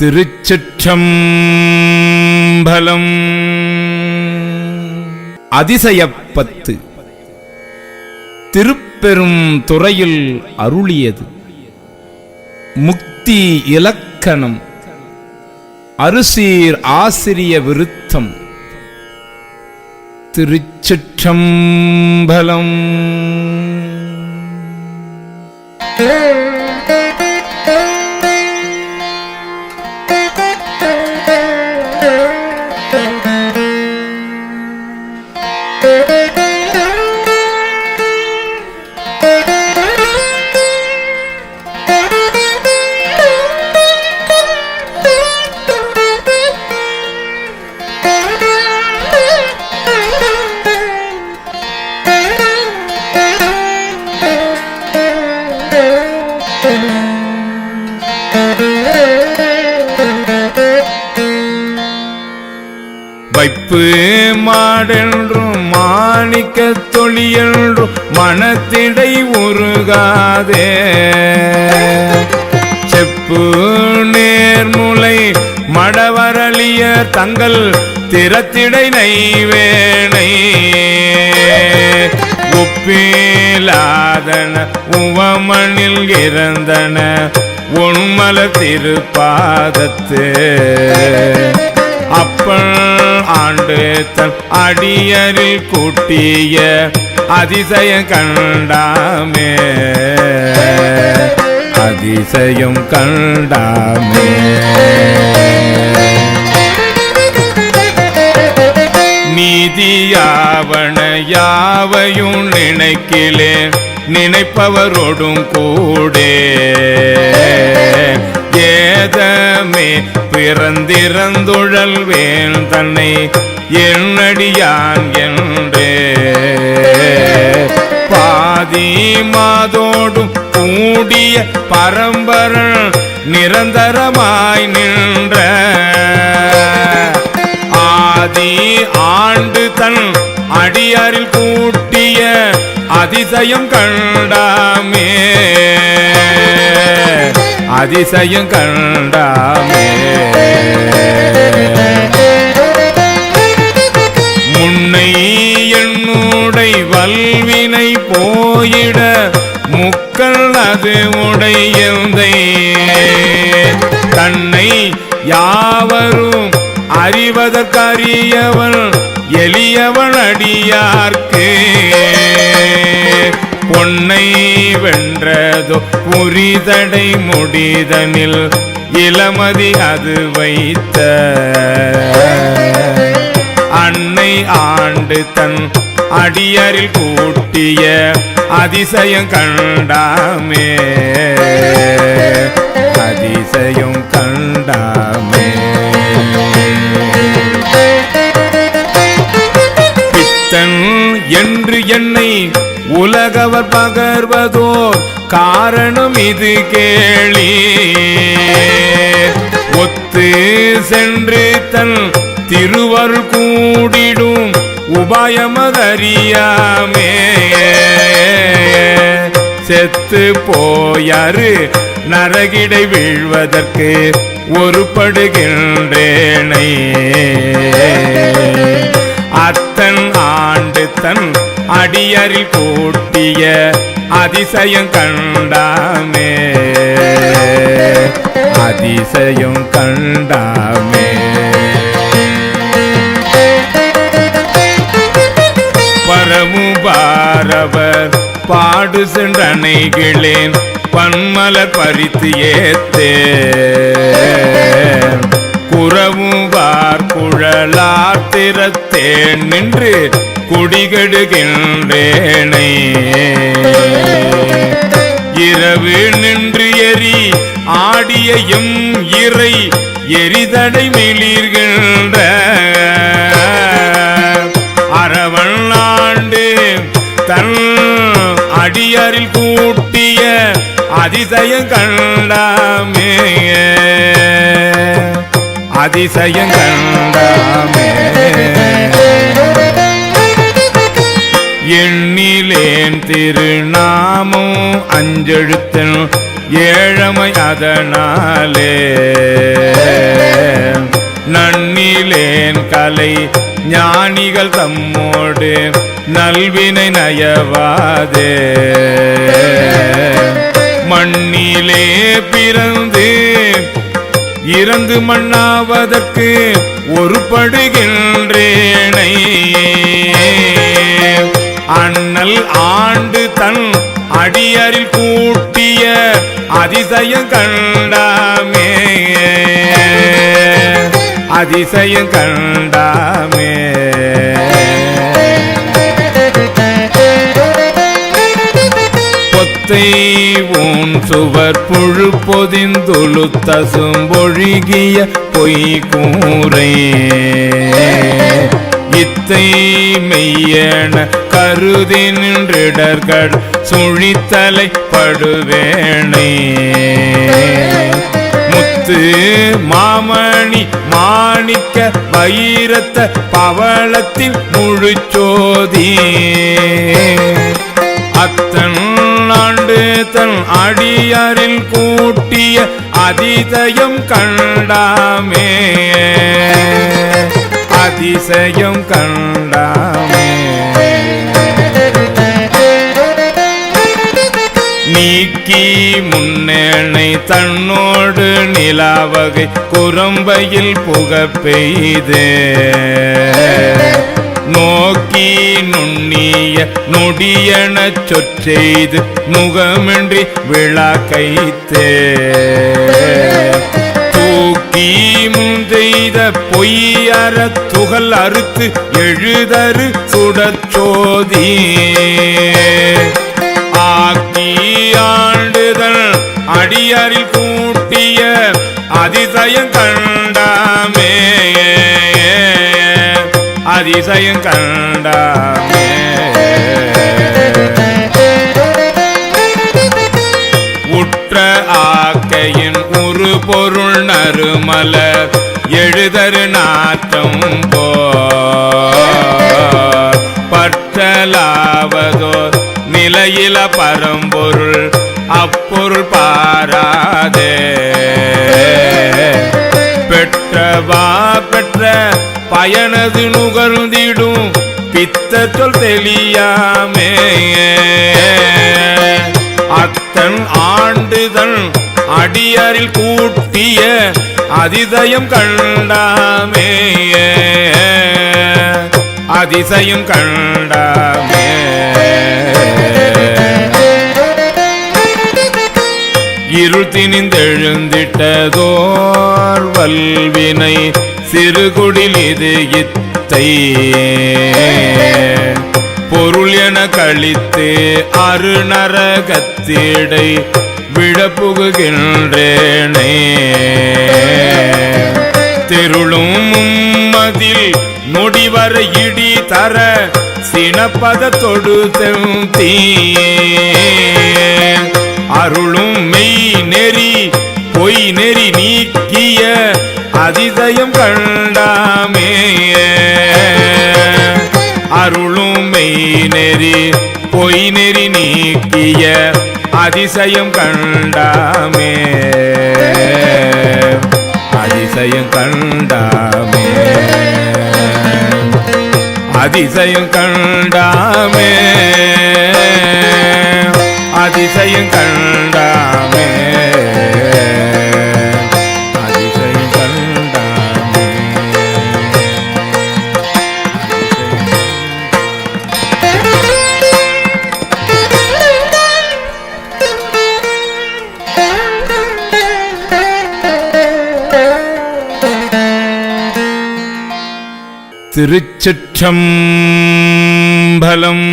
திருச்சிற்றம்பலம். அதிசயப்பத்து. திருப்பெரும் துறையில் அருளியது. முக்தி இலக்கணம். அருசீர் ஆசிரிய விருத்தம். திருச்சிற்றம்பலம். வைப்பு மாடென்றும் மாணிக்க தொழியென்றும் மனத்திடை உருகாதே. செப்பு நேர்முலை மடவரளிய தங்கள் திறத்திடை நைவேணை ஒப்பிலாதன உவமணில் இறந்தன உண்மல திருப்பாதத்து. அப்பள் ஆண்டு தன் அடியரில் கூட்டிய அதிசயம் கண்டாமே. அதிசயம் கண்டாமே. நீதியாவன யாவையும் நினைக்கிலே நினைப்பவரோடும் கூடே. வேதமே பிறந்திறந்துழல் வேன் தன்னை என்னடியான் என்று. பாதி மாதோடும் கூடிய பரம்பரன் நிரந்தரமாய் நின்ற. ஆதி ஆண்டு தன் அடியாரில் கூட்டிய அதிசயம் கண்டாமே. அதிசயம் கண்டாமே. முன்னை என்னுடை வல்வினை போயிட முக்கள் அது உடையந்தை தன்னை யாவரும் அறிவதற்கரியவன் எளியவள் அடியார்க்கு. பொன்னை வென்றதோ உரிதடை முடிதனில் இளமதி அது வைத்த. அன்னை ஆண்டு தன் அடியரில் கூட்டிய அதிசயம் கண்டாமே. அதிசயம் கண்டாமே. உலகவர் பகர்வதோர் காரணம் இது கேளி. ஒத்து சென்று தன் திருவர் கூடிடும் உபாயமதறியாமே செத்து போயாரு நரகிடை வீழ்வதற்கு ஒருபடுகின்றேனை அத்தன் ஆண்டு தன் அடியரில் கூட்டிய அதிசயம் கண்டாமே. அதிசயம் கண்டாமே. பரமு பாரவர் பாடு சென்றனைகளேன் பன்மலர் பறித்து ஏத்தே குறவும் குழலார் திறத்தேன் நின்று குடிகெடுகின்றேனை. இரவு நின்று எரி ஆடிய எம் இறை எரிதடை மிளிர்கின்ற. அரவன் ஆண்டு தன் அடியாரில் கூட்டிய அதிசயம் கண்டாமே. அதிசயம் கண்டாமே. எண்ணிலேன் திருநாமும் அஞ்செழுத்தன் ஏழமை அதனாலே. நன்னிலேன் கலை ஞானிகள் தம்மோடு நல்வினை நயவாதே. மண்ணிலே பிறந்து இறந்து மண்ணாவதற்கு ஒரு படுகின்றேனை அண்ணல் ஆண்டு தன் அடியரில் கூட்டிய அதிசயம் கண்டாமே. அதிசயம் கண்டாமே. பொத்தை ஊன் சுவர் புழு பொதிந்துழு தசும்பொழுகிய பொய் கூரை இத்தை மெய்யன கருதி நின்றிடர்கள் சுழித்தலை படுவேணை முத்து மாமணி மாணிக்க வைரத்த பவளத்தில் முழுச்சோதி. அத்தன் ஆண்டு தன் அடியாரில் கூட்டிய அதிதயம் கண்டாமே. அதிசயம் கண்டாமே. நீக்கி முன்னேனை தன்னோடு நிலாவகை குரம்பையில் புக பெய்து. நோக்கி நுண்ணிய நொடியனச் சொற்செய்து முகமின்றி விழா கைத்தே. தூக்கி முந்தெய்த பொய்யற துகள் அறுத்து எழுதரு சுடச்சோதி ஆக்கி ஆண்டுதல் அடியாரில் கூட்டிய அதிசயம் கண்டாமே. அதிசயம் கண்டாமே. உற்ற ஆக்கையின் ஒரு பொருள் நறுமல எழுதரு நாற்றம் போ இல பரம்பொருள் அப்பொருள் பாராதே. பெற்றவா பெற்ற பயனது நுகர்ந்திடும் பித்த சொல் தெளியாமே. அத்தன் ஆண்டுதன் அடியாரில் கூட்டிய அதிசயம் கண்டாமே. அதிசயம் கண்டாமே. இருள் திணிந்தெழுந்திட்டதோர் வல்வினை சிறுகுடில் இது இத்தை. பொருள் என கழித்து அருநரகத்திடை விழப்புகுகின்றேனே. தெருளும் மதில் நொடிவர இடி தர சினப்பத தொடு தீ அருளும் மெய் நெறி பொய் நெறி நீக்கிய அதிசயம் கண்டாமே. அருளும் மெய் நெறி பொய் நெறி நீக்கிய அதிசயம் கண்டாமே. அதிசயம் கண்டாமே. அதிசயம் கண்டாமே. அதிசயம் கண்டாமே அதிசயம் கண்டாமே திருச்சிற்றம்பலம்